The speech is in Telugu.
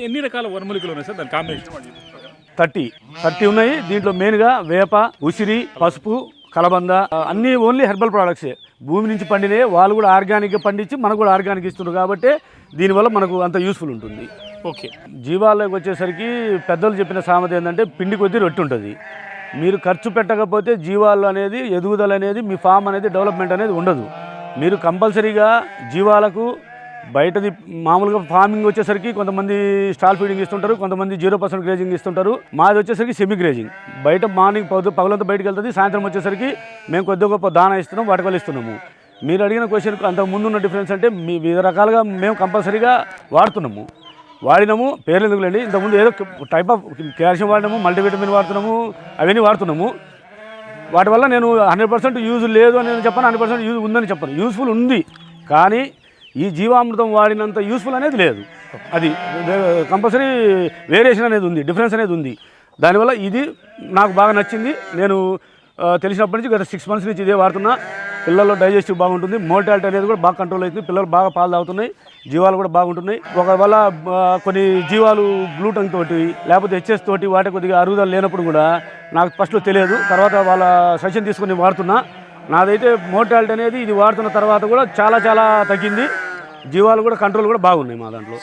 మొత్తం ఎన్ని రకాల వనమూలికలు ఉన్నాయి సార్? దాని కాంబినేషన్. థర్టీ. థర్టీ ఉన్నాయి. దీంట్లో మెయిన్గా వేప ఉసిరి పసుపు కలబంద అన్నీ ఓన్లీ హెర్బల్ ప్రోడక్ట్సే భూమి నుంచి పండినే వాళ్ళు కూడా ఆర్గానిక్గా పండించి మనకు కూడా ఆర్గానిక్ ఇస్తున్నారు కాబట్టి దీనివల్ల మనకు అంత యూస్ఫుల్ ఉంటుంది. ఓకే. జీవాల్లోకి వచ్చేసరికి పెద్దలు చెప్పిన సామెత ఏంటంటే పిండి కొద్దీ రొట్టి ఉంటుంది. మీరు ఖర్చు పెట్టకపోతే జీవాలు అనేది ఎదుగుదల అనేది మీ ఫామ్ అనేది డెవలప్మెంట్ అనేది ఉండదు. మీరు కంపల్సరీగా జీవాలకు బయటది మామూలుగా ఫార్మింగ్ వచ్చేసరికి కొంతమంది స్టాల్ ఫీడింగ్ ఇస్తుంటారు కొంతమంది జీరో పర్సెంట్ గ్రేజింగ్ ఇస్తుంటారు. మాది వచ్చేసరికి సెమీ గ్రేజింగ్ బయట మార్నింగ్ పొద్దు పగలంతా బయటకు వెళ్తుంది సాయంత్రం వచ్చేసరికి మేము కొద్ది గొప్ప దానా ఇస్తున్నాం వాటి వల్ల ఇస్తున్నాము. మీరు అడిగిన క్వశ్చన్కి అంతకు ముందున్న డిఫరెన్స్ అంటే మీ వివిధ రకాలుగా మేము కంపల్సరీగా వాడుతున్నాము. వాడినాము పేర్లు ఎందుకులేండి? ఇంతకుముందు ఏదో టైప్ ఆఫ్ కాల్షియం వాడినాము మల్టీవిటమిన్ వాడుతున్నాము అవన్నీ వాడుతున్నాము. వాటి వల్ల నేను హండ్రెడ్ పర్సెంట్ యూజ్ లేదు అని నేను చెప్పాను హండ్రెడ్ పర్సెంట్ యూజ్ ఉందని చెప్పాను. యూస్ఫుల్ ఉంది. కానీ ఈ జీవామృతం వాడినంత యూస్ఫుల్ అనేది లేదు. అది కంపల్సరీ వేరియేషన్ అనేది ఉంది డిఫరెన్స్ అనేది ఉంది. దానివల్ల ఇది నాకు బాగా నచ్చింది. నేను తెలిసినప్పటి నుంచి గత సిక్స్ మంత్స్ నుంచి ఇదే వాడుతున్నా. పిల్లల్లో డైజెస్టివ్ బాగుంటుంది మోర్టాలిటీ అనేది కూడా బాగా కంట్రోల్ అవుతుంది. పిల్లలు బాగా పాలు తాగుతున్నాయి జీవాలు కూడా బాగుంటున్నాయి. ఒకవేళ కొన్ని జీవాలు గ్లూటన్ తోటి లేకపోతే హెచ్ఎస్ తోటి వాటి కొద్దిగా అరుగుదల లేనప్పుడు కూడా నాకు ఫస్ట్లో తెలియదు. తర్వాత వాళ్ళ సజెషన్ తీసుకుని వాడుతున్నా. నాదైతే మోర్టాలిటీ అనేది ఇది వాడుతున్న తర్వాత కూడా చాలా చాలా తగ్గింది. జీవాలు కూడా కంట్రోల్ కూడా బాగున్నాయి మా దాంట్లో.